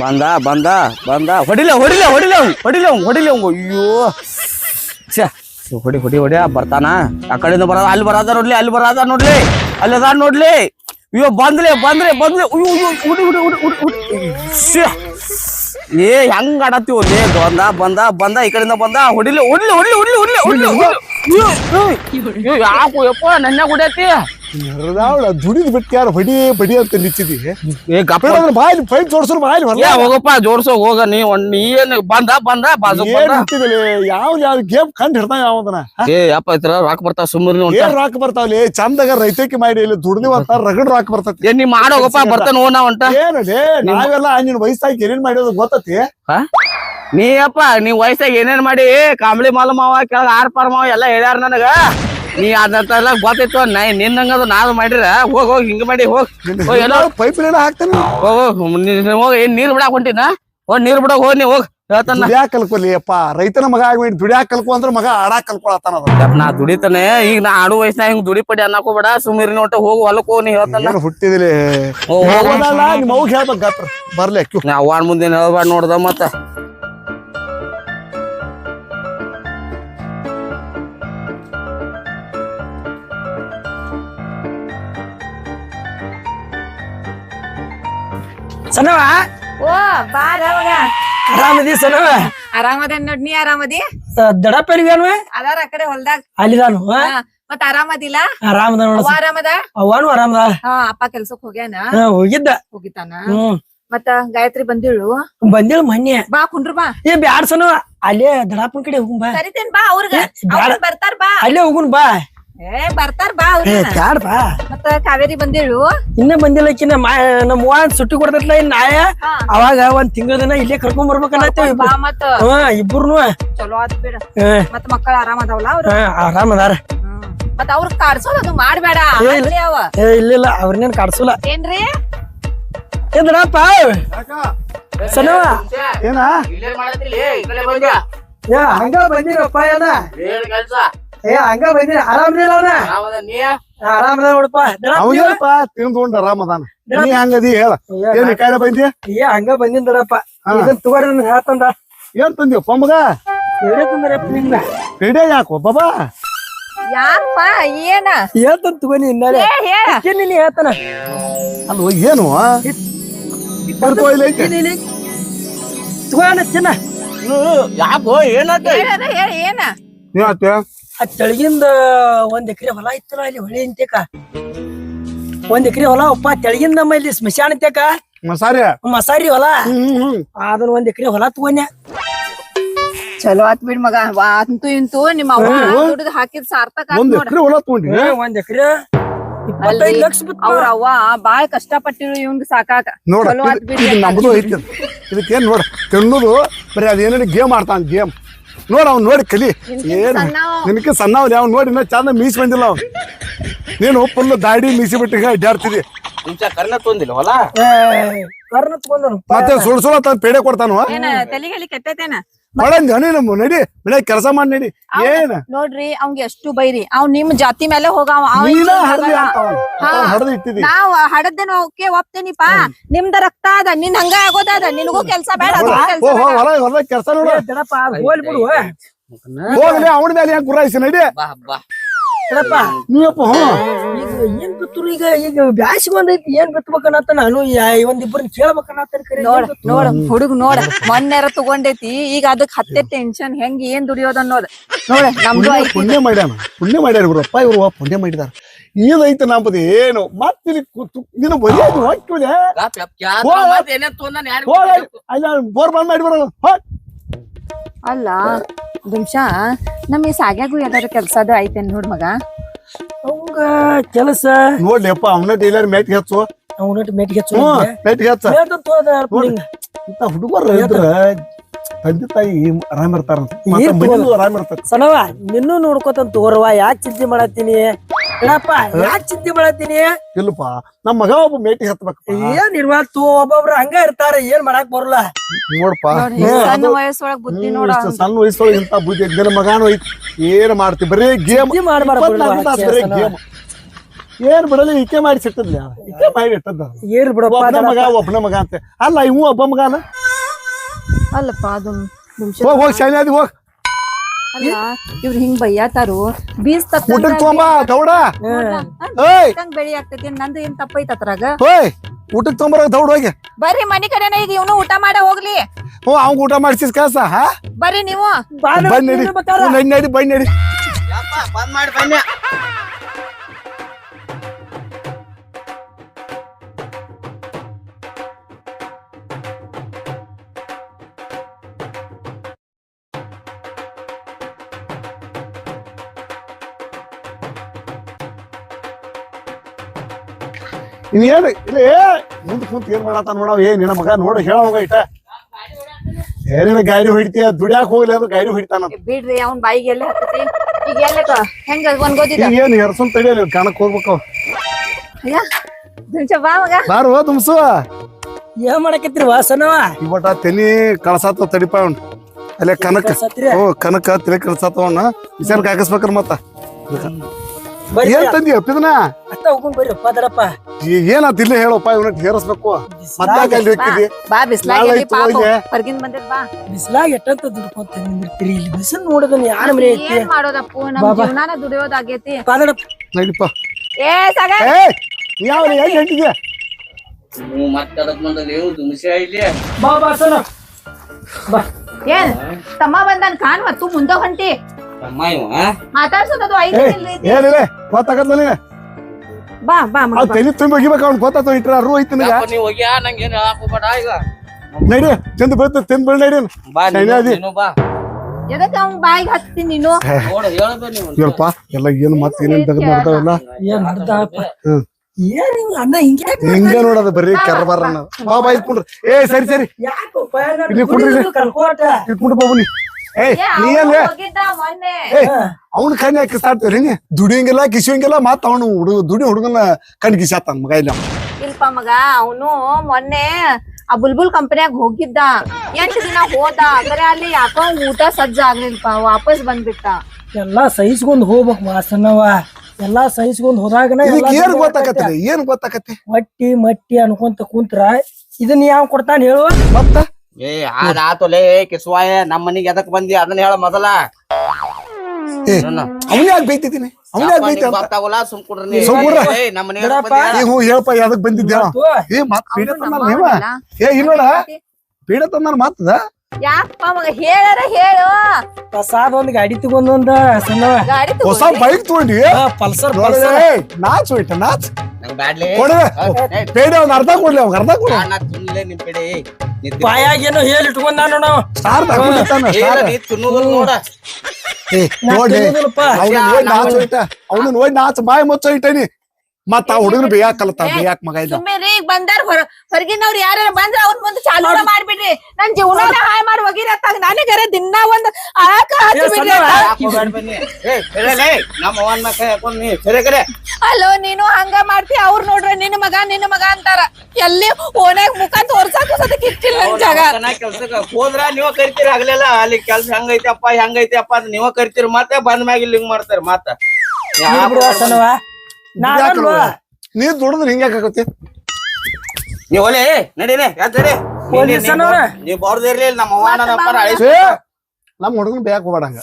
ಬಂದ ಬಂದ ಬಂದ. ಹೊಡಿಲ ಹೊಡಿಲ ಹೊಡಿಲ ಹೊಡಿಲ ಹೊಡಿಲ ಅಯ್ಯೋ. ಛೆ, ಹೊಡಿ ಹೊಡಿ ಹೊಡಿ ಬರ್ತಾನ. ಆ ಕಡೆಯಿಂದ ಬರ ಅಲ್ಲಿ ಬರೋದ ನೋಡ್ಲಿ ಅಲ್ಲಿ ಬರೋದ ನೋಡ್ಲಿ ಅಲ್ಲಿ ಅದ ನೋಡ್ಲಿ. ಅಯ್ಯೋ ಬಂದ್ಲೆ ಬಂದ್ರೆ ಬಂದ್ಲೆ. ಅಯ್ಯೋ ಅಯ್ಯೋ ಹುಡಿ ಹುಡಿ ಹುಡಿ ಹುಡಿ ಹುಡಿ. ಏ ಹೆಂಗ್ ಆಡತ್ತೀವ್ ಲೇ ಬಂದ ಬಂದ ಬಂದ ಈ ಕಡೆಯಿಂದ ಬಂದ. ಹೊಡಿಲಿ ಹೊಡ್ಲಿ ಹೊಡ್ಲಿ ಹೊಡ್ಲಿ ಹೊಡ್ಲಿ ಹೊಡಿಲಿ. ಯಾಕೋ ಯಪ್ಪ ನನ್ನ ಗುಡೈತಿ ನರದಾವಳ ದುಡಿದ್ ಬಿಟ್ಟು ಯಾರು ಬಡಿ ಬಡಿ ಅಂತ ನಿಂತಿದಿ? ಏ ಗಪ್ಪ ಬಾಯಿ ಫೈಟ್ ಜೋಡ್ಸೋರು ಬಾಯಿ ಏ ಹೋಗಪ್ಪ ಜೋಡ್ಸೋ ಹೋಗ. ನೀ ಒಂದ್ ನೀ ಏನ್ ಬಂದ ಬಂದ ಬಾಜು ಯಾವ ಯಾವ ಗೇಮ್ ಕಂಡು ಹಿಡ್ತಾವ ಯಾವ್ದನ? ಏ ಯಪ್ಪ ಇತರ ರಾಕ್ ಬರ್ತಾವ ಸುಮ್ಮನೆ ಏನ್ ರಾಕ್ ಬರ್ತಾವಲ್ಲಿ ಚಂದಾಗ ರೈತಕ್ಕೆ ಮಾಡಿ ಇಲ್ಲಿ ದುಡ್ದಿ ಬರ್ತಾರ ರಗಡ್ ರಾಕ್ ಬರ್ತತಿ. ಏನ್ ನೀ ಮಾಡೋಗಪ್ಪ ಬರ್ತಾನ ಓನ ಹೊಂಟ ಏನಲ್ಲೇ ನಾವೆಲ್ಲ ನಿನ್ ವಯಸ್ಸಾಗಿ ಏನೇನ್ ಮಾಡಿರೋದು ಗೊತ್ತತಿ? ನೀ ಅಪ್ಪ ನೀ ವಯಸ್ಸಾಗಿ ಏನೇನ್ ಮಾಡಿ? ಕಾಂಬಳಿ ಮಾಲ ಮಾವ ಕೆಳಗ ಆರ್ ಪಾರ್ ಮಾವ ಎಲ್ಲ ಹೇಳ್ಯಾರ ನನಗ. ನೀ ಅದಂತೆಲ್ಲ ಗೊತ್ತಿತ್ತು ನಾ ಅದು ನಾನು ಮಾಡಿರ? ಹೋಗ್ ಹೋಗಿ ಹಿಂಗ ಮಾಡಿ ಹೋಗ್. ಹೋಗ್ ಎಲ್ಲ ಪೈಪ್ ಲೈನ್ ಹಾಕ್ತಾನೆ ಹೋಗ್ ಏನ್ ನೀರ್ ಬಿಡಾಕ್ ಹೊಂಟಿನ? ಹೋಗ್ ನೀರ್ ಬಿಡೋಗ್ ಹೋಗ್ ನೀ ಹೋಗ್. ಹೇಳ್ತಾನ ದುಡ್ಯಾಕ್ ಕಲ್ಕೊಲಿ ಅಪ್ಪ. ರೈತನ ಮಗ ಆಗ್ಬೇಡಿ. ದುಡ್ಯಾಕ್ ಕಲ್ಕೊ ಅಂದ್ರೆ ಮಗ ಆಡಾಕ್ ಕಲ್ಕೊಳತಾನ ಅದ. ನಾ ದುಡಿತಾನೆ. ಈಗ ನಾ ಆಡು ವಯಸ್ಸಿನ ಹಿಂಗ್ ದುಡಿ ಪಡಿ ಅನ್ನಕೋಬೇಡ ಸುಮ್ಮನೆ ನೋಟ ಹೋಗು ಹೊಲಕ್ ಹೋಗ್ ನೀ ಹೇಳ್ತಾನ ಹುಟ್ಟಿದಿಲಿ? ಹೋಗ್ ಹೋಗ್. ಹೋಗೋದಲ್ಲ ಅವ್ಗೆ ಹೇಳ್ಬೇಕು ಬರ್ಲಿ ಅಕ್ಕಿ. ನಾ ಅವ್ವಾನ್ ಮುಂದೆ ಹೇಳ್ಬಾರ್ದು ನೋಡ್ದ ಮತ್ತ. ಸನವ? ಓ ಬಾ ಅವಾಗ ಆರಾಮದಿ ಸನವ? ಆರಾಮದೇನ್ ನೋಡ್ ನೀ ಆರಾಮದಿ? ದಡಪ್ಪರಿಗೇನು ಅದಾರ ಆ ಕಡೆ ಹೊಲ್ದಾಗ. ಅಲ್ಲಿದಾನು ಮತ್ತ ಮತ್ ಆರಾಮದಿಲ್ಲ? ಆರಾಮದ ನೋಡ ಅವ್ವ ಆರಾಮದ? ಅವನು ಆರಾಮದ. ಹಾ ಅಪ್ಪ ಕೆಲ್ಸಕ್ ಹೋಗ್ಯಾನ? ಹಾ, ಹೋಗಿದ್ದ. ಹೋಗಿತಾನ ಹ್ಮ್. ಮತ್ತ ಗಾಯತ್ರಿ ಬಂದಿಳು? ಬಂದಿಳು ಮೊನ್ನೆ. ಬಾ ಕುಂಡ್ರು ಬಾ. ಏ ಬ್ಯಾಡ್ ಸನವ. ಅಲ್ಲೇ ದಡಪ್ಪನ ಕಡೆ ಹೋಗುನ್ ಬಾ. ಕರಿತೇನ್ ಬಾ ಅವ್ರಿಗೆ. ಬ್ಯಾಡ. ಅವ್ರ್ ಬರ್ತಾರ ಬಾ. ಅಲ್ಲೇ ಹೋಗುನ್ ಬಾ. ಏ ಬರ್ತಾರ ಬಾ ಅವ್ರ. ಬ್ಯಾಡ ಬಾ. ಮತ್ತ ಕಾವೇರಿ ಬಂದಿಳು ಇನ್ನ ಬಂದಿಲ್ಲಕಿನ ಮಾ ನಮ್ಮ ಅವ್ವ ಸುಟ್ಟಿ ಕೊಡ್ತೈತ್ಲ ಇನ್ ನಾಯ. ಅವಾಗ ಒಂದ್ ತಿಂಗಳ ದಿನ ಇಲ್ಲೇ ಕರ್ಕೊಂಡ್ ಬರ್ಬೇಕನ್ನತ್ತೇವ್ ಬಾ ಮತ್ತ. ಹಾ ಇಬ್ರುನು. ಚಲೋ ಆತ್ ಬಿಡ. ಹಾ, ಮತ್ ಮಕ್ಕಳ ಆರಾಮದಾವಲ್ಲ ಅದಾವಲ್ಲ ಅವ್ರ? ಆರಾಮದಾರ ಅದಾರ. ಮತ್ತ ಅವ್ರ ಕಾಡ್ಸೋದ್ ಅದು ಮಾಡ್ಬೇಡ. ಏ, ಇಲ್ಲ. ಇಲ್ಲ ಅವ್ರನ್ನೇನ್ ಕಾಡ್ಸಲ್ಲ. ಏನ್ರಿ? ಏ ದಡಪ್ಪ. ಸನವ. ಏನ? ಹಂಗ ಬಂದಿರಪ್ಪ ಏನ? ಏ ಹಂಗ ಆರಾಮದಿಲ್ಲ ಅವನ ಆರಾಮದ ನೋಡಪ್ಪ. ದಡಪ್ಪ ನೀವ? ಅವಂಗೇನಪ್ಪ ತಿಂದ್ಕೊಂಡ್ ಆರಾಮದಾನ ನೀ ಹಂಗದಿ ಹೇಳ. ಏನ್ ಕಾಯಿಲೆ ಬಂದಿ? ಏ ಹಂಗ ಬಂದಿನ್ ದಡಪ್ಪ ಇದನ್ ತಗೋರಿ ಅಂತ ಹೇಳ್ತಂದ ಏನ್ ತಂದ್ರಪ್ಪ ಯಾಕೋ ಬಾಬಾ? ಯಾರಪ್ಪ ಏನ? ಹೇಳ್ತಾನ ಇನ್ನಲೆ ಏನ್ ನೀನ್ ಹೇಳ್ತಾನ. ಅಲ್ವ ಏನು? ಬರ್ಕೋ ಇಲ್ಲ ಐತೆ. ಏನ್ ಇಲ್ಲಿ. ತಗೋಣ ಚಿನ್ನ ಯಾಕೋ ಏನಾತ ಹೇಳದ ಹೇಳ ಏನ? ಏನಾಯ್ತು? ಆ ತೆಳಗಿಂದ ಒಂದ್ ಎಕರೆ ಹೊಲ ಇತ್ತಲ್ಲ ಇಲ್ಲಿ ಹೊಳಿ ಅಂತೇಕ ಒಂದ್ ಎಕರೆ ಹೊಲ ಅಪ್ಪ ತೆಳಗಿಂದ ನಮ್ಮ ಇಲ್ಲಿ ಸ್ಮಶಾನ ಅಂತೇಕ ಮಸಾರಿ. ಮಸಾರಿ ಹೊಲ? ಅದನ್ನ ಒಂದ್ ಎಕರೆ ಹೊಲ ತಗೊಂಡೆ ಚಲೋ ಆತ್ ಬಿಡ್ ಮಗ. ವಾ ಅಂತೂ ಇಂತೂ ನಿಮ್ಮ ಅವ್ವ ದುಡ್ದು ಹಾಕಿದ್ ಸಾರ್ಥಕ ಆತ್ ಒಂದ್ ನೋಡ. ಎಕರೆ ಹೊಲ ತಗೊಂಡಿ ಒಂದ್ ಎಕರೆ ಇಪ್ಪತ್ತೈದು ಲಕ್ಷ ಬಿತ್ತು ಅವ್ರ ಅವ್ವ ಬಾಳ ಕಷ್ಟ ಪಟ್ಟಿರು ಇವಂಗ್ ಸಾಕಾಕ. ನೋಡ ಚಲೋ ಆತ್ ಬಿಡ್ ಇದು ನಮ್ದು ಐತಿ. ಇದಕ್ಕೇನ್ ನೋಡ ತಿನ್ನೋದು ಬರೀ ಅದೇನೇ ಗೇಮ್ ಆಡ್ತಾನ ಗೇಮ್. ನೋಡ ಅವ್ನು ನೋಡಿ ಕಲಿ. ಏನು ನಿನಗೆ ನಿನಕ್ಕೆ ಅವ್ನು ಅವ್ನ್ ನೋಡಿ ಇನ್ನ ಚಂದ ಮೀಸ್ ಬಂದಿಲ್ಲ ಅವ್ನು. ನೀನು ಫುಲ್ ದಾಡಿ ಮೀಸಿ ಬಿಟ್ಟಿಗೆ ಅಡ್ಡಾಡ್ತಿದ್ದಿ ಅಡ್ಡಾಡ್ತಿದಿ ಇಂಚ ಕರ್ನ ತೊಂದಿಲ್ಲ ಹೊಲ? ಮತ್ತೆ ಸುಳ್ ಸುಳ ತಂದ್ ಪೇಡೆ ಕೊಡ್ತಾನು? ಏನ ತಲಿಗಲಿ ಕೆಟ್ಟೈತೇನ ಮಾಡಂದ ನಮ್ಮ ನಡಿ ಮನೆ ಕೆಲಸ ಮಾಡಿ ನಡಿ. ಏನ? ನೋಡ್ರಿ ಅವ್ಗೆ ಎಷ್ಟು ಬೈರಿ. ಅವ್ ನಿಮ್ ಜಾತಿ ಮೇಲೆ ಹೋಗಾವ ಅವ ನೀನ ಹಿಂಗ್ ಹಡ್ದಿ ಹೋಗಲ್ಲ. ಅಂತ ಹಾ. ಹಡ್ದು ಇಟ್ಟಿದಿ. ನಾವ್ ಹಡದ್ದೇನೋ ಓಕೆ ಒಪ್ತೇನಿಪ್ಪ. ನಿಮ್ದ ರಕ್ತ ಅದ ನಿನ್ ಹಂಗ ಆಗೋದದ. ನಿನಗೂ ಕೆಲ್ಸ ಬೇಡ ಅದೂ ಕೆಲ್ಸ ನೋಡು. ಹೋಲ್ ಬಿಡು. ಹೋಗ್ಲಿ ಅವನ ಮೇಲೆ ಯಾಕೆ ಗುರಾಯಿಸಿ ನಡಿ. ಬಾ ಬಾ. ದಡಪ್ಪ ನೀವಪ್ಪ ಹ್ಞೂ ಏನ್ ಬಿತ್ತರು ಈಗ ಈಗ ಬ್ಯಾಸಿ ಬಂದೈತಿ ಏನ್ ಬಿತ್ತಬೇಕನ್ನತ್ತ ನಾನು ಯಾ- ಒಂದ್ ಇಬ್ಬರನ್ನ ಕೇಳ್ಬೇಕನ್ನತ್ತ ಕರೆ ನೋಡಿ ನೋಡ ಹುಡುಗ ನೋಡ ಮೊನ್ನೆರ ತಗೊಂಡೈತಿ ಈಗ ಅದಕ್ ಹತ್ತೆ ಟೆನ್ಷನ್ ಹೆಂಗ್ ಏನ್ ದುಡಿಯೋದ್ ಅನ್ನೋದ್. ನೋಡ ನಮ್ದು ಪುಣ್ಯ ಐತಿ. ಪುಣ್ಯ ಮಾಡ್ಯಾನ ಪುಣ್ಯ ಮಾಡ್ಯಾರ ಇವ್ರಪ್ಪ ಇವ್ರು ಪುಣ್ಯ ಮಾಡಿದಾರ. ಇದೈತೆ ನಂಬದು ಏನು? ಮತ್ತೆ ಇಲ್ಲಿ ಕೂತು ನೀನು ಒಯ್ಯೋದು ಹೋಗ್ತಿದೆ ಹೋಗ ಅಲ್ಲ ಬೋರ್ ಬಂದ್ ಮಾಡಿ ಬರೋ ಅಲ್ಲ ದುಮ್ಶ ನಮ್ ಈ ಸಾಗ್ಯಾಗು ಯಾವ್ದಾರ ಕೆಲ್ಸದ ಐತೆ ನೋಡ್ ಮಗ? ಕೆಲಸ. ನೋಡ್ಲಿಪ್ಪ ಅವನ ಟೈಲರ್ ಮೇಟ್ ಹೆಚ್ಚು. ಅವನಟ್ಟು ಮೇಟಿಗೆ ಹಚ್ಚು. ಹ್ಞೂ ಮೇಟ್ ಹೆಚ್ಚ. ಹುಡುಗರು ಇದ್ರ ತಂದೆ ತಾಯಿ ಆರಾಮ್ ಇರ್ತಾರ ಆರಾಮ್ ಇರ್ತಾರ. ಸನವ ನಿನ್ನೂ ನೋಡ್ಕೋತ ತೋರವ ಯಾಕೆ ಚಿಂತೆ ಮಾಡತ್ತೀನಿ? ಹೇಳಪ್ಪ ಯಾಕೆ ಚಿಂತೆ ಮಾಡತ್ತೀನಿ? ಇಲ್ಲಪ್ಪ ನಮ್ಮ ಮಗ ಒಬ್ಬ ಮೇಟಿ ಹತ್ಬೇಕು ಏನ್ ಇರ್ವಾತು ಒಬ್ಬೊಬ್ರು ಹಂಗ ಇರ್ತಾರ ಏನ್ ಮಾಡಕ್ ಬರಲ್ಲ. ನೋಡಪ್ಪ ಸಣ್ಣ ವಯಸ್ಸೊಳಗ್ ಬುದ್ಧಿ ನೋಡ ಇಷ್ಟು ಸಣ್ಣ ವಯಸ್ಸೊಳಗೆ ಇಂತ ಬುದ್ಧಿ. ನಿನ್ನ ಮಗಾನು ಐತಿ. ಏನ್ ಮಾಡ್ತಿ ಬರೀ ಗೇಮ್ ಬರೀ ಗೇಮ್. ಏನ್ ಬಿಡಲಿ ಈಕೆ ಮಾಡಿ ಸಿಟ್ಟದ್ಲಿ ಈಕೆ ಮಾಡಿ ಇಟ್ಟದ ಏರ್ ಬಿಡಪ್ಪ ಒಬ್ಬನ ಮಗ ಒಬ್ಬನ ಮಗ ಅಂತ. ಅಲ್ಲ ಇವ್ ಒಬ್ಬ ಮಗನ? ಅಲ್ಲಪ್ಪ ಅದು ಹೋಗ್ ಹೋಗ್ ಶೈಲಾದಿ ಹೋಗ್. ಅಲ್ಲ ಇವ್ರು ಹಿಂಗ್ ಬೈಯಾತಾರು. ಬೀಸ್ ಊಟಕ್ ತೊಗೊಂಬ ದೌಡ. ಏಯ್. ಬೆಳಿ ಆಗ್ತೈತಿ ನಂದು ಏನ್ ತಪ್ಪೈತ್ ಅದ್ರಾಗ? ಹೋಯ್ ಊಟಕ್ ತೊಗೊಂಬರ ದೌಡ್ ಹೋಗಿ. ಬರ್ರಿ ಮನಿ ಕಡೆನ ಈಗ ಇವನು ಊಟ ಮಾಡ ಹೋಗ್ಲಿ. ಹ್ಞೂ ಅವ್ನ್ ಊಟ ಮಾಡಿಸಿಸ್ ಕಳ್ಸ ಹಾ? ಬರ್ರಿ ನೀವು. ಬನ್ನಿ ನೋಡ್. ಬಂದ್ ನಡಿ ತಿನ್ಬೇಕಾರ. ನಡಿ ನಡಿ ಬಂದ್ ನಡಿ. ಬಂದ್ ಮಾಡಿ ಬನ್ನಿ. ಇನ್ನೇನು ಇಲ್ಲ ಏ ಮುಂದ್ ಕುಂತ ಏನ್ ಮಾಡತ್ತ ನೋಡವ್ ಏ ನಿನ್ನ ಮಗ ನೋಡು ಹೇಳ ಹೋಗ ಇಟ್ಟ. ಏನೇನ ಗಾಡಿ ಹೊಡಿತೀಯ? ದುಡ್ಯಾಕ ಹೋಗ್ಲಿ ಅಂದ್ರೆ ಗಾಡಿ ಹೊಡಿತಾನ ಬಿಡ್ರಿ ಅವ್ನ ಬಾಯಿಗೆ ಎಲ್ಲ ಈಗ ಎಲ್ಲ ಹೆಂಗ ಒಂದ್ ಗೊತ್ತಿದ ಏನ್ ಹೆರ್ಸನ್ ತಡಿಯಲ್ಲ ಕಣಕ್ ಹೋಗ್ಬೇಕು ಅಯ್ಯ ದುಂಚ ಬಾ ಮಗ. ಬಾರು ತುಮ್ಸು ಏನ್ ಮಾಡಕತ್ರಿ ವಾಸನವ? ಇವಟ ತೆನಿ ಕಳಸಾತ ತಡಿಪ ಅವ್ನ. ಅಲ್ಲೇ ಕನಕ ಓ ಕನಕ ತಲೆ ಕಳಸಾತವಣ್ಣ ವಿಚಾರಕ್ಕೆ ಹಾಕಸ್ಬೇಕ್ರ ಮತ್ತ. ಏನ್ ತಂದಿ ಅಪ್ಪಿದನ ಅತ್ತ ಹೋಗ್ಕೊಂಡ್ ಬರ್ರಿ ದೊಡ್ಡಪ್ಪ ಏನಾತ್ ಇಲ್ಲೇ ಹೇಳಪ್ಪ ಇವನ ಹೇರಸ್ಬೇಕು ಮತ್ತೆ ಅಲ್ಲಿ ಹಾಕಿದಿ ಬಾ ಬಿಸ್ಲಾಗ ಬಾ. ಬಿಸ್ಲಾಗ ಎಟ್ಟಂತ ದುಡ್ಕೊಂತ ನಿಂದಿರ್ತೀರಿ ಇಲ್ಲಿ. ಬಿಸಿಲ್ ನೋಡಿದ್ರೆ ಯಾರ ಮನೆ ಐತಿ? ಏನ್ ಮಾಡೋದಪ್ಪು? ನಮ್ ಬಾ, ಬಾ. ಜೀವನಾನ ದುಡಿಯೋದಾಗೈತಿ. ಪಾದಡಪ್ಪ ನಡಿಪ ಏ ಸಗ ಏ ಯಾವ ಹೆಂಗ್ ಹೊಂಟಿದ್ಯಾ ನೀವು ಮತ್ತೆ ಅದಕ್ ಬಂದ ನೀವು ದುಮ್ಸೆ ಇಲ್ಲಿ ಬಾ ಬಾಸನ ಬಾ. ಏನ್? ತಮ್ಮ ಬಂದನ್ ಕಾಣ್ ಮತ್ತು ಮುಂದ ಹೊಂಟಿ. ಅಮ್ಮ ಇವ ಮಾತಾಡ್ಸೋದು ಐದು. ಏನಿಲ್ಲ ಬಾ ಬಾ ಮಗ ಅವ್ ಬಾ. ತಲೆ ತುಂಬಿ ಹೋಗಿಬೇಕು ಅವ್ನ್ ಗೊತ್ತಾತ ಇಟ್ರ ರೂ ಐತಿ ನಿನಗ. ಯಪ್ಪ ನೀ ಹೋಗ್ಯಾ ನಂಗೆ ಏನ್ ಹೇಳಕ್ ಹೋಗ್ಬೇಡ ಈಗ. ನಡಿ ತಿಂದು ಬೀಳ್ತ ತಿಂದ್ ಬೀಳ್ ನಡಿ. ಬಾ ನೀನು- ಶೈನಾದಿ. ನೀನು ಬಾ. ಎದಕ್ ಅವ್ನ್ ಬಾಯಿಗೆ ಹತ್ತೀನಿ ನೀನು? ನೋಡು ನೀವು ಎಲ್ಲ ಏನು ಮತ್ತೆ ಏನೇನ್ ತೆಗೆದು ಮಾಡ್ತಾವಲ್ಲ ಏನ್ ಮಾಡ್ದಪ್ಪ ಹ್ಮ್. ಏನ್ ಹಿಂಗ ಅಣ್ಣ ಹಿಂಗೆ ಹಿಂಗ ನೋಡದ ಬರೀ ಕರ್ಬಾರ ಬಾ. ಬಾ ಇಟ್ಕೊಂಡ್ರಿ. ಏ ಸರಿ ಸರಿ. ಯಾಕೋ ಇಲ್ಲಿ ಕುಡ್ರಿ ಇಲ್ಲಿ. ಕಲ್ಕೋಟ ಇಟ್ಕೊಂಡು ಬಾಬು ನೀ ಏ ಕಣ್ಣ ನೀ ಅವ್ನ ಕಣ್ಣಿ ಕಿಸಾಡ್ತೀರಿ ನೀ. ದುಡಿಯಂಗಿಲ್ಲ ಕಿಸಿಯಂಗಿಲ್ಲ ಮತ್ತ ಅವನು ಹುಡುಗ ದುಡಿ ಹುಡುಗನ ಕಣ್ ಕಿಸಾತಾನ ಮಗ ಇಲ್ಲ ಇಲ್ಪ ಮಗ ಅವನು ಮೊನ್ನೆ ಆ ಬುಲ್ಬುಲ್ ಕಂಪನಿಯಾಗ ಹೋಗಿದ್ದ. ಎಂಟು ದಿನ ಹೋದ. ಅಂದ್ರೆ ಅಲ್ಲಿ ಯಾಕೋ ಊಟ ಸಜ್ಜ ಆಗ್ಲಿಲ್ಪ ವಾಪಸ್ ಬಂದ್ಬಿಟ್ಟ. ಎಲ್ಲಾ ಸಹಿಸ್ಕೊಂಡ್ ಹೋಗ್ಬೇಕು ವಾಸನವ. ಎಲ್ಲಾ ಸಹಿಸ್ಕೊಂಡ್ ಹೋದಾಗನ ಇದಕ್ಕೆ ಏನ್ ಗೊತ್ತಾಕತ್ತಿಲ್ಲ ಏನ್ ಹೊಟ್ಟಿ ಮಟ್ಟಿ ಅನ್ಕೊಂತ ಕುಂತ್ರ ಇದನ್ನ ಯಾವ ಕೊಡ್ತಾನ ಹೇಳುವ ಮತ್ತ? ಏ ಆದ ಆತೋಲೆ ಕಿಸ್ವಾಯ ನಮ್ಮ ಮನಿಗೆ ಎದಕ್ ಬಂದಿ? ಅದನ್ನ ಹೇಳ ಮೊದಲ. ಅವನೇ ಯಾಕೆ ಬೈತಿದ್ದೀನಿ? ಅವನೇ ಯಾಕೆ ಯಪ್ಪ, ಬೈತಿ ಗೊತ್ತಾಗಲ್ಲ ಸುಮ್ ಕುಡ್ರಿ. ಏ, ನಮ್ಮ ಮನಿಗೆ ಹೇಳಪ್ಪ ಯಾವ್ದಕ್ ಬಂದಿದ್ದೆ ಹೇಳ. ಏ ಮತ್ ಪೀಡ ಅವ್ನು ನೀವ? ಏ ಇಲ್ಲೋಡ ಪೀಡ ತಂದಲ್ಲ ಮತ್ತದ ಯಾಕಪ್ಪ ಮಗ ಹೇಳಾರ ಹೇಳು. ಪ್ರಸಾದ್ ಒಂದ್ ಗಾಡಿ ತಿಗೋಂದ ಸಣ್ಣ. ಗಾಡಿ ಹೊಸ ತಗೊಂಡಿ ಬೈಕ್ ತಗೊಂಡಿ? ಆ, ಪಲ್ಸರ್ ಪಲ್ಸರ್. ಏ, ನಾಚ್ ಹೋಯ್ತ ನಾಚ್. ನಂಗ್ ಬ್ಯಾಡ್ಲಿ. ಕೊಡ್ವೆ. ಏ, ಅರ್ಧ ಕೊಡ್ಲಿ ಅವ್ಗ ಅರ್ಧ ಕೊಡು. ಬಾಯಾಗ ಏನೋ ಹೇಳಿ ನಾನು ನಾವು ಸ್ಟಾರ್ ತಗೊಂಡಿರ್ತಾನ ನೋಡ. ನೋಡಿ. ತಿನ್ನೋದಿಲ್ಲಪ್ಪ. ಅವ್ನ ನೋಡಿ ನಾಚ್ ಅವ್ನ ನೋಡಿ ನಾಚ್. ಬಾಯಿ ಮುಚ್ಚ ಇಟ್ಟನಿ ಮತ್ತ ಆ ಹುಡುಗನ ಬೇಯಾಕಲ್ಲತ್ತ ಬೇಯಾಕ್ ಮಗ ಇಲ್ಲ ಸುಮ್ಮನೆ ಈಗ ಬಂದಾರ ಹೊರ ಹೊರಗಿನವ್ರು ಯಾರು ಬಂದ್ರ ಅವ್ರ ಮುಂದೆ ಚಾಲು ಮಾಡ್ಬಿಡ್ರಿ. ನನ್ ಜೀವನ ಹಾಯ್ ಮಾಡಿ ಹೋಗಿರ ನನಗರ ದಿನ ಒಂದ್ ಆಕ. ಅಲ್ಲೋ ನೀನು ಹಂಗ ಮಾಡ್ತಿ? ಅವ್ರ ನೋಡ್ರ ನಿನ್ನ ಮಗ ನಿನ್ನ ಮಗ ಅಂತಾರ. ಎಲ್ಲಿ ಓನ್ಯಾಗ ಮುಖ ತೋರ್ಸಾಕ ಸದಕ್ ಇಟ್ಟಿಲ್ಲ ನನ್ ಜಾಗ. ಹೋದ್ರ ನೀವ ಕರಿತೀರಿ ಆಗ್ಲಿಲ್ಲ. ಅಲ್ಲಿ ಕೆಲ್ಸ ಹೆಂಗೈತಪ್ಪ ಹೆಂಗೈತಪ್ಪ ಅಂತ ನೀವ ಕರಿತೀರಿ. ಮತ್ತೆ ಬಂದ ಮ್ಯಾಗ ಇಲ್ಲಿ ಹಿಂಗ್ ಮಾಡ್ತಾರ ಮತ್ತ. ಸಣ್ಣವ ನಾನಲ್ವಾ ನೀ ದುಡಿದ್ರೆ ಹಿಂಗ್ಯಾಕ್ ಆಗತ್ತೆ ನೀ ಒಲೆ ನಡೀರಿ ಎದ್ದರಿ ಪೊಲೀಸನವ್ರ? ನೀವ್ ಬರ್ದೇ ಇರ್ಲಿ ನಮ್ಮ ಅವ್ವ ನನ್ನ ಅಪ್ಪರ ಅಳಿಸ್ ಏ ನಮ್ಮ ಹುಡುಗನ ಬೇಯಾಕ್ ಹೋಗ್ಬೇಡಂಗ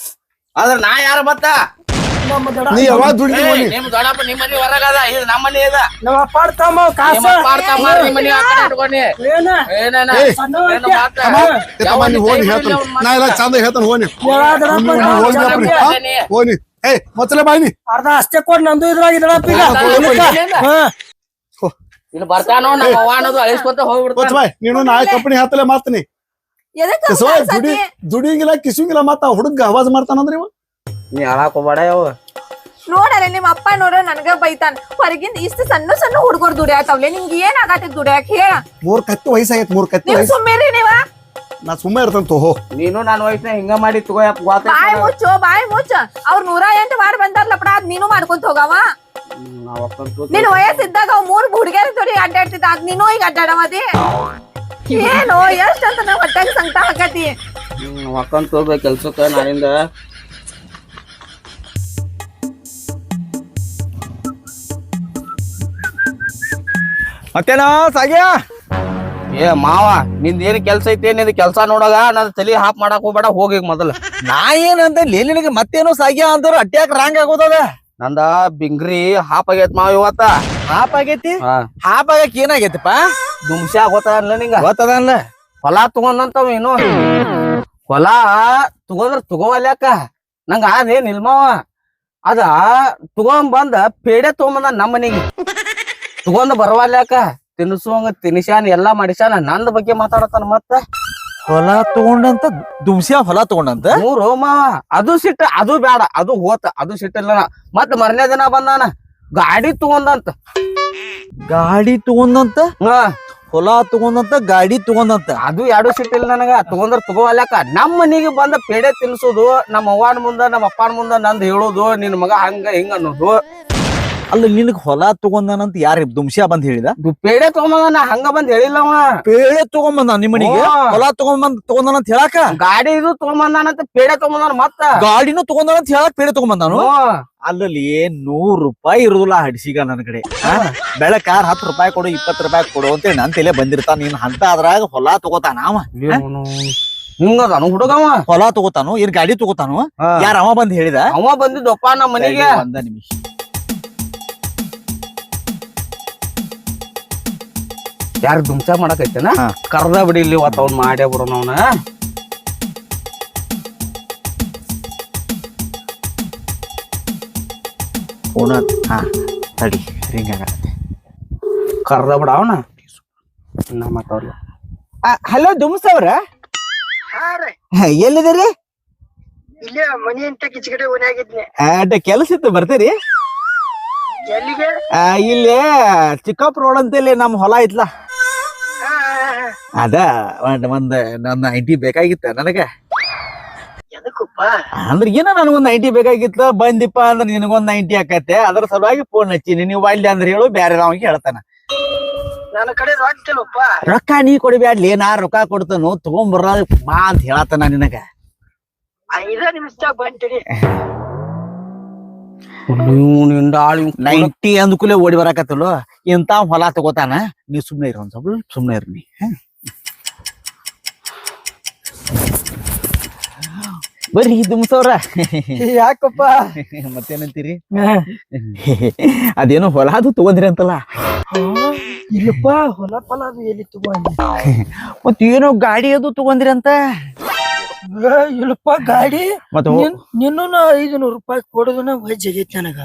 ಆದ್ರ ನಾ ಯಾರ ಮತ್ತ? ನಮ್ಮ ದೊಡ್ಡ ನೀ ಯಾವಾಗ ಏ, ದುಡಿದಿ ನೋಡಿ ನಿಮ್ ದೊಡ್ಡಪ್ಪ ನಿಮ್ ಮನಿ ಹೊರಗದ ಇದು ನಮ್ಮ ಮನಿ ಅದ. ನಮ್ಮ ತಮ್ಮ ಕಾಸ. ನಿಮ್ಮ ಅಪ್ಪ ಅರ್ಥ ಮಾಡಿ ನಿಮ್ ಮನಿ ಆ ಕಡೆ ಇಟ್ಕೊಂಡಿ. ಏನ? ಏನೇನ ಏ, ಸಣ್ಣವ ಏನು ಐತ್ಯಾ? ಮಾತ? ತಮ್ಮ, ಏ ತಮ್ಮ, ನೀ ಹೋಗಿ ಹೇಳ್ತಾನೆ. ನಾ ಎಲ್ಲ ಚಂದ ಹೇಳ್ತಾನೆ ಹೋಗಿ ನೀ. ಹೋಗಿ? ಹೋಗಿ ಏ ಮೊದಲೇ ಬಾಯಿ ಅರ್ಧ ಅಷ್ಟೇ ಕೊಡ್ ನಂದು ಇದ್ರಾಗ ಇದ್ರಪ್ಪ ಈಗ. ಹಾ, ಇಲ್ಲಿ ಬರ್ತಾನೋ ನಮ್ಮ ಅವ್ವ ಅನ್ನೋದು ಅಳಿಸ್ಕೊಂತ ಗೊತ್ತ ಬಾಯ್ ನೀನು ನಾ ಕಂಪನಿ ಹತ್ತಲೆ ಮಾತ್ನಿ. ದುಡಿ ದುಡಿಯಂಗಿಲ್ಲ ಕಿಸಂಗಿಲ್ಲ ಮತ್ತ ಹುಡುಗ ಅವಾಜ್ ಮಾಡ್ತಾನಂದ್ರಿ ಇವ? ನೀ ಹಾಳಾಕ್ ಹೋಗ್ಬೇಡ ಯಾವ? ನೋಡಲ್ಲ ನಿಮ್ಮ ಅಪ್ಪ ನೋಡ್ರ ನನಗ ಬೈತಾನ. ಹೊರಗಿಂದ ಇಷ್ಟ ಸಣ್ಣ ಸಣ್ಣ ಹುಡುಗರು ದುಡಿಯಾತವ್ಲೆ ನಿಮ್ಗೆ ಏನ್ ಆಗತ್ತೆ ದುಡಿಯಾಕ? ಹೇಳ. ಮೂರ್ ಕತ್ತಿ ವಯಸ್ಸಾಗೈತ್ ಮೂರ್ ಕತ್ತಿ ಸುಮ್ಮನೆ ನೀವ. ನಾ ಸುಮ್ಮನೆ ಇರ್ತಂತ ನೀನು ನಾನ್ ವಯಸ್ಸಿನ ಹಿಂಗ ಮಾಡಿ ತಗೋಯಪ್ಪ ಬಾಯ್ ಮುಚ್ಚು ಬಾಯ್ ಮುಚ್ಚ. ಅವ್ರ ನೂರ ಎಂಟು ಮಾಡಿ ಬಂದಾರ್ಲಪ್ಪ ಲಪಡ ಅದ್ ನೀನು ಮಾಡ್ಕೊಂತ ಹೋಗವ. ನಿನ್ ವಯಸ್ಸಿದ್ದಾಗ ಅವ್ ಮೂರ್ ಹುಡುಗಿಯರ ಜೋಡಿ ಅಡ್ಡಾಡ್ತಿದ್ದ ಅದ್ ನೀನು ಈಗ ಅಡ್ಡಾಡವದಿ? ಏನು ಎಷ್ಟ್ ಅಂತ ನಾವ್ ಹೊಟ್ಟೆಗೆ ಸಂಕಟ ಹಾಕತಿ ಒಕ್ಕಂತ ಹೋಗ್ಬೇಕು ಕೆಲ್ಸಕ್ಕ ನಾನಿಂದ ಮತ್ತೇನೋ ಸಾಗ್ಯ? ಏ ಮಾವ ನಿಂದ ಏನ್ ಕೆಲ್ಸ ಐತಿ? ನಿಂದ ಕೆಲ್ಸ ನೋಡಾಗ ನನ್ ತಲಿ ಹಾಪ್ ಮಾಡಕ್ ಹೋಗ್ಬೇಡ ಹೋಗಿ ಮೊದಲ. ನಾ ಏನಂತ ನಿನಗೆ ಮತ್ತೇನೋ ಸಾಗ್ಯ ಅಂದ್ರ ಅಟ್ಯಾಕ್ ರಾಂಗ್ ಆಗೋದದ? ನಂದ ಬಿಂಗ್ರಿ ಹಾಪ್ ಆಗೈತ್ ಮಾವ ಇವತ್ತ. ಹಾಪ್ ಆಗೈತಿ? ಹಾಪ್ ಆಗಕ್ ಏನಾಗೈತಿಪ್ಪ ದುಮ್ಸಿ ಆಗೋತದ ಅನ್ಲ ನಿಂಗ? ಗೊತ್ತದಲ್ಲ ಹೊಲ ತಗೊಂಡಂತವ ಏನು ಹೊಲ ತಗೊಂಡ್ರ ತಗೋವಲ್ಯಾಕ ನಂಗ ಅದೇನ್ ಇಲ್ಮಾವ ಅದ ತಗೊಂಡ್ ಬಂದ ಪೇಡೆ ತಗೊಂಬಂದ ನಮ್ಮನಿಗೆ. ಮನೆಗೆ ತಗೊಂಡ್ ಬರವಲ್ಯಾಕ ತಿನ್ಸುವಂಗ ತಿನಿಸಾನ ಎಲ್ಲಾ ಮಾಡಿಸ್ಯಾನ ನಂದ ಬಗ್ಗೆ ಮಾತಾಡತಾನ ಮತ್ತ? ಹೊಲ ತಗೊಂಡಂತ ದುಮ್ಸ್ಯಾ ಹೊಲ ತಗೊಂಡಂತ? ಮೂರು ಮಾವ. ಅದು ಸಿಟ್ಟ ಅದು ಬೇಡ ಅದು ಹೋತ ಅದು ಸಿಟ್ಟಿಲ್ಲ ಮತ್ತ ಮರನೇ ದಿನ ಬಂದಾನ ಗಾಡಿ ತಗೊಂಡಂತ. ಗಾಡಿ ತಗೊಂಡಂತ? ಹಾ. ಹೊಲ ತಗೊಂಡಂತ ಗಾಡಿ ತಗೊಂಡಂತ? ಅದು ಎರಡು ಸಿಟ್ಟಿಲ್ಲ ನನಗ. ತಗೊಂಡ್ರ ತಗೋವಲ್ಯಾಕ ನಮ್ಮ ಮನಿಗೆ ಬಂದ ಪೇಡೆ ತಿನ್ಸೋದು ನಮ್ಮ ಅವ್ವನ ಮುಂದ ನಮ್ಮ ಅಪ್ಪನ ಮುಂದ ನಂದ್ ಹೇಳೋದು ನಿನ್ ಮಗ ಹಂಗ ಹಿಂಗ ಅನ್ನೋದು. ಅಲ್ಲ ನಿನಗ್ ಹೊಲ ತಗೊಂಡನಂತ ಯಾರ ದುಮ್ಸ್ಯಾ ಬಂದ್ ಹೇಳಿದ? ಪೇಡೆ ತಗೊಂಬಂದ ನಾ ಹಂಗ ಬಂದ್ ಹೇಳಿಲ್ಲ ಅವ. ಪೇಡೆ ತಗೊಂಬಂದ ನಿಮ್ಮನಿಗೆ. ಹೊಲ ತಗೊಂಬಂದ್ ತಗೊಂಡನಂತ ಹೇಳಾಕ? ಗಾಡಿ ಇದು ತಗೊಂಬಂದಾನಂತ ಪೇಡೆ ತಗೊಂಬಂದಾನ ಮತ್ತ? ಗಾಡಿನೂ ತಗೊಂಡನಂತ ಹೇಳಕ್ ಪೇಡೆ ತಗೊಂಬಂದಾನು. ಅಲ್ಲಲ್ಲಿ ನೂರ್ ರೂಪಾಯಿ ಇರುದಿಲ್ಲ ಹಡ್ಸಿಗ ನನ್ ಕಡೆ. ಬೆಳಕಾರ ಹತ್ತು ರೂಪಾಯಿ ಕೊಡು ಇಪ್ಪತ್ತು ರೂಪಾಯಿ ಕೊಡು ಅಂತ ನನ್ ತಲೆ ಬಂದಿರ್ತಾನ. ನೀನ್ ಹಂತ ಅದ್ರಾಗ ಹೊಲ ತಗೋತಾನ ಅವ? ಹಿಂಗದಾನು ಹುಡುಗವ ಹೊಲ ತಗೋತಾನು ಏನ್ ಗಾಡಿ ತಗೋತಾನು? ಯಾರ ಅವ ಬಂದ್ ಹೇಳಿದ? ಅವ ಬಂದಿದ್ದಪ್ಪ ನಮ್ಮ ಮನೆಗೆ. ಒಂದ ನಿಮಿಷ. ಯಾರು ದುಮ್ಚಾ ಮಾಡಕೈತೇನ. ಕರ್ದ ಬಿಡಿ ಇಲ್ಲಿ ಇವತ್ತು ಮಾಡ್ಯಾ ಮಾಡೇ ಬಿಡೋಣ ಅವನ. ಫೋನ್ ಹಾ ತಡಿ ರಿಂಗ್ ಆಗತ್ತೆ. ಕರ್ದ ಬಿಡ ಅವನ. ನಾ ಹಲೋ ದುಮ್ಸ ಅವ್ರ? ಎಲ್ಲಿದ್ದೀರಿ? ಇಲ್ಲೇ ಮನಿ ಅಂತ ಕಿಚಕಡೆ ಅಡ್ಡ ಕೆಲಸ ಇತ್ತು ಬರ್ತೀರಿ? ಎಲ್ಲಿಗೆ? ಆ, ಇಲ್ಲೇ ಚಿಕ್ಕಪ್ಪ ರೋಡ್ ಅಂತೇಳಿ ನಮ್ಮ ಹೊಲ ಐತ್ಲ. ಅದ ಒಂದ್ ಒಂದ್ ನನ್ನ ಐಟಿ ಬೇಕಾಗಿತ್ತ ನನಗ? ಅಂದ್ರ ಏನ ನನಗೊಂದ್ ನೈಂಟಿ ಬೇಕಾಗಿತ್ತ? ಬಂದಿಪ್ಪ ಅಂದ್ರೆ ನಿನಗೊಂದ್ ನೈಂಟಿ ಆಕತ್ತೆ. ಅದ್ರ ಸಲುವಾಗಿ ಫೋನ್ ಹಚ್ಚೀನಿ. ನೀವು ಅಲ್ಲಿ ಅಂದ್ರೆ ಹೇಳು ಬ್ಯಾರೆ ಅವಂಗೆ ಹೇಳ್ತಾನ. ನನ್ನ ಕಡೆ ರೊಕ್ಕ ನೀ ಕೊಡಬ್ಯಾಡ್ಲಿ ನಾ ರೊಕ್ಕ ಕೊಡ್ತಾನು ತಗೊಂಬರ ಬಾ ಅಂತ ಹೇಳತ್ತಾನ ನಿನಗ. ಐದ ನಿಮಿಷದಾಗ ನೈಂಟಿ ಅಂದ್ಕೂಲೆ ಓಡಿ ಬರಾಕತ್ತಲು ಇಂತ ಹೊಲ ತಗೋತಾನ ನೀವು ಸುಮ್ನೆ ಇರೋ ಸ್ವಲ್ಪ ಸುಮ್ನೆ ಇರ್ನಿ ಬರ್ರಿ ದುಮ್ಸವ್ರ. ಯಾಕಪ್ಪ? ಮತ್ತೇನಂತೀರಿ? ಅದೇನೋ ಹೊಲ ಅದು ತಗೊಂಡ್ರಿ ಅಂತಲ್ಲ. ಇಲ್ಲಪ್ಪ ಹೊಲ ಪಲ ಅದು ಎಲ್ಲಿ ತಗೊಂಡ್ರಿ? ಮತ್ ಏನೋ ಗಾಡಿ ಅದು ತಗೊಂಡ್ರಿ ಅಂತ. ಇಲ್ಲಪ್ಪ ಗಾಡಿ ಮತ್ತ ನಿನ್ನೂ ಐದು ರೂಪಾಯಿ ಕೊಡೋದನ್ನ ವೈಜ್ ಆಗೈತಿ ನನಗ.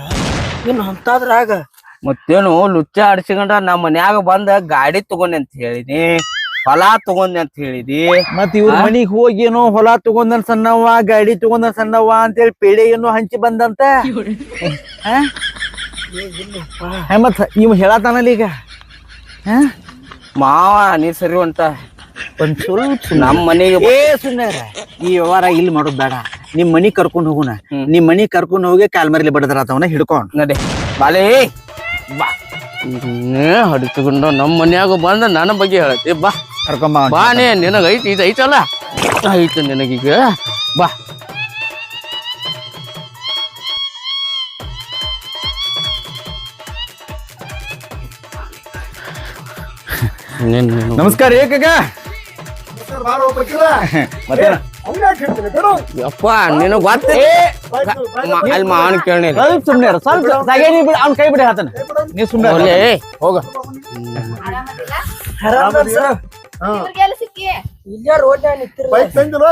ಇನ್ನು ಅಂತಾದ್ರಾಗ ಮತ್ತೇನು ಲುಚ್ಚ ಆಡ್ಸಿಕೊಂಡ ನಮ್ಮ ಮನ್ಯಾಗ ಬಂದ ಗಾಡಿ ತಗೊಂಡೆ ಅಂತ ಹೇಳಿನಿ ಹೊಲ ತಗೊಂಡೆ ಅಂತ ಹೇಳಿದಿ. ಮತ್ ಇವ್ರ? ಮನಿಗ್ ಹೋಗಿ ಏನೋ ಹೊಲ ತಗೊಂಡನ್ ಸಣ್ಣವ್ವ ಗಾಡಿ ತಗೊಂಡನ್ ಸಣ್ಣವ್ವ ಅಂತೇಳಿ ಪೇಡೆ ಏನೋ ಹಂಚಿ ಬಂದಂತ? ಮತ್ ಇವ್ ಹೇಳತಾನಲ್ಲ ಈಗ? ಹ? ಮಾವ ನೀ ಸರಿ ಅಂತ ಒಂದ್ ಸ್ವಲ್ಪ ನಮ್ಮ ಮನೆಗೆ ಏ ಸುಮ್ಮನೆ ಈ ವ್ಯವಹಾರ ಇಲ್ಲಿ ಮಾಡೋದ್ ಬೇಡ. ನಿಮ್ ಮನಿ ಕರ್ಕೊಂಡ್ ಹೋಗುಣ. ನಿಮ್ ಮನಿ ಕರ್ಕೊಂಡ್ ಹೋಗಿ ಕಾಲ್ಮರ್ಲಿ ಬಡದ್ರಾತವನ ಹಿಡ್ಕೊಂಡ್. ನಡೆ. ಬಾಲೆ ಬಾ. ನೀ ಹಡಿತುಕೊಂಡು ನಮ್ಮ ಮನ್ಯಾಗ ಬಂದ ನನ್ನ ಬಗ್ಗೆ ಹೇಳತಿ ಬಾ. ಕರ್ಕೊಂಬ. ಬಾ ನೀ ನಿನಗ ಐತಿ ಇದು ಐತಲ್ಲ? ಐತೆ ನಿನಗೀಗ ಬಾ. ನಮಸ್ಕಾರ ಏಕಗ? ಮತ್ತೆ ಯಪ್ಪ ನಿನಗ್ ಗೊತ್ತ ಅಲ್ಲಿ ಮಾವನ್ ಕೇಳಿ ಸುಮ್ನೆ ಸ್ವಲ್ಪ ಸಾಗೆ ನೀ ಬಿಡ ಅವ್ನ ಕೈ ಬಿಡಿ ಹಾತನ. ನೀ ಸುಮ್ನೆ ಇರು. ಹೋಗ. ಇಲ್ಲೇ ರೋಡ್ ಬೈಕ್ ತಂದಿಲ್ಲ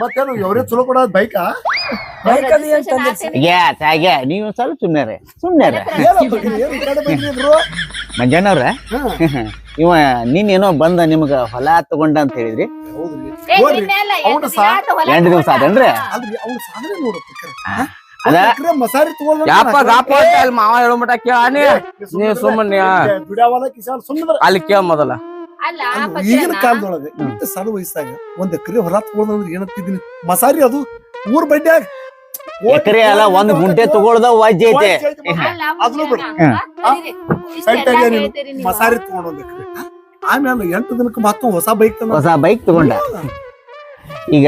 ಮತ್ತೇನು ಎವ್ರಿ ಚಲೋ ಕೊಡೋದ್ ಬೈಕಾ? ನೀವು ಸ್ವಲ್ಪ ಸುಮ್ನೆ ಸುಮ್ನೆ ಮಂಜಣ್ಣವ್ರ? ಇವ ನಿನ್ನೇನೋ ಬಂದ ನಿಮ್ಗ ಹೊಲ ತಗೊಂಡ ಅಂತ ಹೇಳಿದ್ರಿ. ಎಂಟು ದಿವಸ ಪಿಕ್ಚರ್. ಅದ ಯಾಪ ಗಾಪ ಅಂತ ಅಲ್ಲಿ ಮಾವ ಹೇಳೋ ಮಟ ಕೇಳಿ ನೀ. ಸುಮ್ಮನೆ ಅಲ್ಲಿ ಕೇಳ ಮೊದಲ. ಅಲ್ಲ ಈಗಿನ ಕಾಲದೊಳಗೆ ಸಣ್ಣ ವಯಸ್ಸಾಗ ಒಂದ್ ಎಕರೆ ಹೊಲ ತಗೊಂಡ್ರೆ ಏನಂತಿದ್ದೀನಿ? ಮಸಾರಿ ಅದು ಊರ್ ಬಡ್ಡ್ಯಾಗ ಎಕರೆ ಅಲ್ಲ ಒಂದ್ ಗುಂಟೆ ತಗೊಳ್ದ ವಜ್ಜ ಐತೆ. ಅದ್ನು ಬಿಡು. ಮಸಾರಿ ತಗೊಂಡ್ ಆಮೇಲೆ ಎಂಟು ದಿನಕ್ಕೆ ಮತ್ತೆ ಹೊಸ ಬೈಕ್ ತಂದ ಹೊಸ ಬೈಕ್ ತಗೊಂಡ. ಈಗ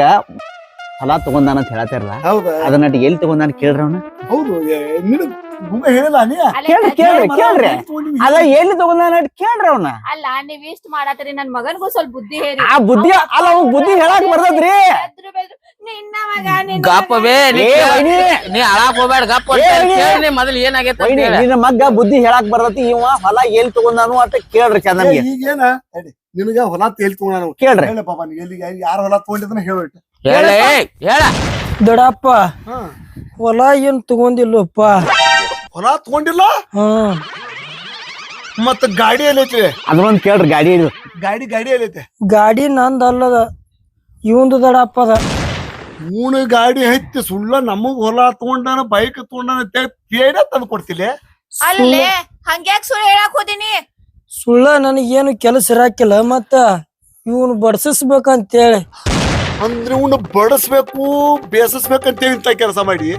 ಹೊಲ ತಗೊಂಡಾನ ಅಂತ ಹೇಳತ್ತಿರಲ್ಲ ಹೌದಾ? ಅದನ್ನ ಎಲ್ಲಿ ತಗೊಂಡಾನ ಕೇಳ್ರಿ ಅವ್ನ? ಹೌದು ಕೇಳ್ರಿ ಕೇಳ್ರಿ ಕೇಳ್ರಿ. ಅಲ್ಲ ಎಲ್ಲಿ ತಗೊಂಡಾನ ಕೇಳ್ರಿ ಅವನ. ಅಲ್ಲ ನೀವ್ ಇಷ್ಟ ಮಾಡತ್ರಿ ನನ್ ಮಗನ್ಗೂ ಸ್ವಲ್ಪ ಬುದ್ಧಿ ಹೇಳಿ. ಆ ಬುದ್ಧಿ ಅಲ್ಲ ಅವ್ನ ಬುದ್ಧಿ ಹೇಳಕ್ ಬರ್ತದ್ರಿ. ಬೆದ್ರು ಬೆದ್ರು ನಿನ್ನ ನಿನ್ನ ಗಪ್ಪ ಬೇ ನೀ. ನೀ ಅಳಾಕ್ ಹೋಗ್ಬೇಡ ಗಪ್ಪ ಕೇಳಿ ಮೊದಲು ಏನಾಗೈತೆ. ನಿನ್ನ ಮಗ್ಗ ಬುದ್ಧಿ ಹೇಳಾಕ್ ಬರ್ತತಿ ಇವ ಹೊಲ ಎಲ್ಲಿ ತಗೊಂಡಾನು ಅಂತ ಕೇಳ್ರಿ ಚಂದ ನಮ್ಗೆ. ಈಗೇನ? ನಿನಗ ಹೊಲ ತೇಲ್ ತಗೊಂಡಾನು ಕೇಳ್ರಿ. ಹೇಳ ಪಾಪ ಎಲ್ಲಿ ಯಾರ ಹೊಲ ತಗೊಂಡಿದ್ದನ್ನ ಹೇಳು. ಹೇಳ ಹೇಳ. ದೊಡ್ಡಪ್ಪ ಹೊಲ ಏನ್ ತಗೊಂಡಿಲ್ಲಪ್ಪ. ಹೊಲ ತಗೊಂಡಿಲ್ಲ? ಹ್ಮ್ ಮತ್ತ ಗಾಡಿ ಎಲ್ಲೈತಿ ಅದೊಂದ್ ಕೇಳ್ರಿ ಗಾಡಿ ಗಾಡಿ ಗಾಡಿ ಎಲ್ಲೈತಿ ಗಾಡಿ ನಂದ್ ಅಲ್ಲದ ಇವಂದು ದಡಪ್ಪದ ಅದ. ಮೂಣ ಗಾಡಿ ಹತ್ತಿ ಸುಳ್ಳ ನಮಗ್ ಹೊಲ ತಗೊಂಡಾನ ಬೈಕ್ ತಗೊಂಡಾನ ಅಂತೇಳಿ ಪೇಡ ತಂದು ಕೊಡ್ತಿಲ್ಲ ಅಲ್ಲೇ ಹಂಗ್ಯಾಕ್ ಸುಳ್ಳು ಹೇಳಕ್ ಹೋದಿನಿ? ಸುಳ್ಳ ನನಗೇನು ಕೆಲಸ ಇರಾಕಿಲ್ಲ ಮತ್ತ ಇವನು ಬಡ್ಸಿಸ್ಬೇಕಂತೇಳಿ. ಅಂದ್ರೆ ಇವನು ಬಡಸ್ಬೇಕು ಬೇಸಸ್ಬೇಕಂತೇಳಿ ಇಂತ ಕೆಲಸ ಮಾಡಿ.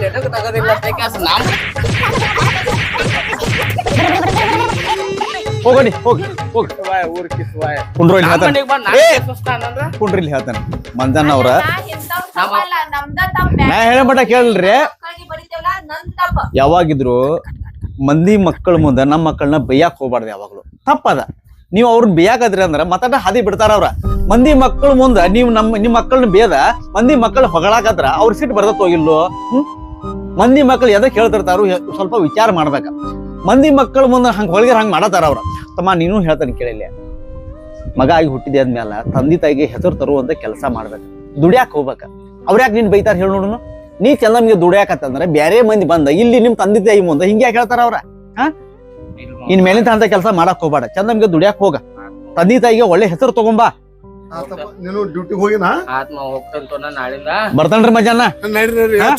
ಇಲ್ಲೇ ತಗೋದಿಲ್ಲ ಅಂತ ಕೆಲ್ಸ ನಮ್. ಹೋಗಡಿ ಹೋಗಿ ಹೋಗಿ. ಮಂಜನ್. ಕುಂಡ್ರು ಇಲ್ಲಿ ಹೇಳ್ತಾನೆ ಮನೆಗ್ ಬಂದ್ ಕುಂಡ್ರಿ ಇಲ್ಲಿ ಹೇಳ್ತಾನೆ ಮಂಜಣ್ಣ ಅವ್ರ. ನಾ ಹೇಳ ಮಟ ಕೇಳ್ರಿ. ಯಾವಾಗಿದ್ರು ಮಂದಿ ಮಕ್ಕಳ ಮುಂದೆ ನಮ್ಮ ಮಕ್ಕಳನ್ನ ಬೈಯಾಕ್ ಹೋಗ್ಬಾರ್ದು ಯಾವಾಗ್ಲು. ತಪ್ಪದ ನೀವು ಅವ್ರನ್ನ ಬೇಯಾಕದ್ರಿ ಅಂದ್ರ ಮತ್ತೆ ಹಾದಿ ಬಿಡ್ತಾರ ಅವ್ರ. ಮಂದಿ ಮಕ್ಕಳ ಮುಂದ ನೀವು ನಮ್ಮ ನಿಮ್ಮ ಮಕ್ಕಳನ್ನ ಬೇದ ಮಂದಿ ಮಕ್ಕಳು ಹೊಗಳಾಕತ್ರ ಅವ್ರ ಸಿಟ್ಟು ಬರ್ತತ್ ಹೋಗಿಲ್ಲೋ ಹ್ಮ್? ಮಂದಿ ಮಕ್ಕಳು ಎದಕ್ ಹೇಳ್ತಿರ್ತಾರು ಸ್ವಲ್ಪ ವಿಚಾರ ಮಾಡ್ಬೇಕ. ಮಂದಿ ಮಕ್ಕಳ ಮುಂದೆ ಹಂಗೆ ಹೊಳಗಿರ ಹಂಗೆ ಮಾಡತಾರ ಅವ್ರ. ತಮ್ಮ, ನೀನು ಹೇಳ್ತಾನೆ ಕೇಳಿಲ್ಲ. ಮಗ ಆಗಿ ಹುಟ್ಟಿದೆ ಆದ್ಮೇಲೆ ತಂದೆ ತಾಯಿಗೆ ಹೆಸರು ತರುವಂತ ಕೆಲಸ ಮಾಡ್ಬೇಕು. ದುಡ್ಯಾಕ್ ಹೋಗ್ಬೇಕ. ಅವ್ರ ಯಾಕೆ ನೀನ್ ಬೈತಾರ ಹೇಳಿ ನೋಡುನು? ನೀ ಚಂದಮ್ಗೆ ದುಡಿಯಾಕತ್ತಂದ್ರೆ ಬ್ಯಾರೆ ಮಂದಿ ಬಂದ, ಇಲ್ಲಿ ನಿಮ್ ತಂದೆ ತಾಯಿ ಮುಂದೆ ಹಿಂಗೆ ಯಾಕೆ ಹೇಳ್ತಾರ ಅವ್ರ? ಇನ್ ಮೇಲಿಂದ ಅಂತ ಕೆಲಸ ಮಾಡಕ್ ಹೋಗ್ಬೇಡ. ಚಂದಮ್ಗೆ ದುಡ್ಯಾಕ್ ಹೋಗ. ತಂದೆ ತಾಯಿಗೆ ಒಳ್ಳೆ ಹೆಸರು ತಗೊಂಬಾ. ನೀನು ಡ್ಯೂಟಿಗೆ ಹೋಗಿನ? ಆತ್ಮ ಹೋಗ್ತಂತ ನಾಳಿಂದ. ಬರ್ತನ್ರಿ ಮಜಾನ?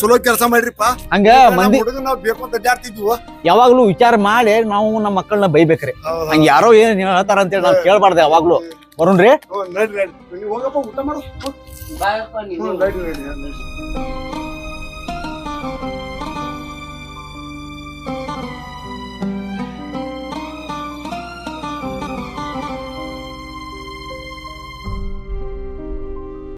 ಚಲೋ ಕೆಲಸ ಮಾಡ್ರಿಪ್ಪ ಹಂಗ ಮಂದಿ ಹುಡುಗ ನಾವ್ ಬೇಕು ಅಂತ ಅಡ್ಡಾಡ್ತಿದ್ವು ಯಾವಾಗ್ಲೂ ವಿಚಾರ ಮಾಡಿ ನಾವು ನಮ್ಮ ಮಕ್ಕಳನ್ನ ಬೈಬೇಕ್ರಿ. ಹಂಗ ಯಾರೋ ಏನ್ ಹೇಳ್ತಾರ ಅಂತೇಳಿ ನಾವ್ ಕೇಳ್ಬಾರ್ದು ಯಾವಾಗ್ಲೂ. ನೀವು ಹೋಗಪ್ಪ ಊಟ ಮಾಡು. ಬಾಯಪ್ಪ ನೀನು.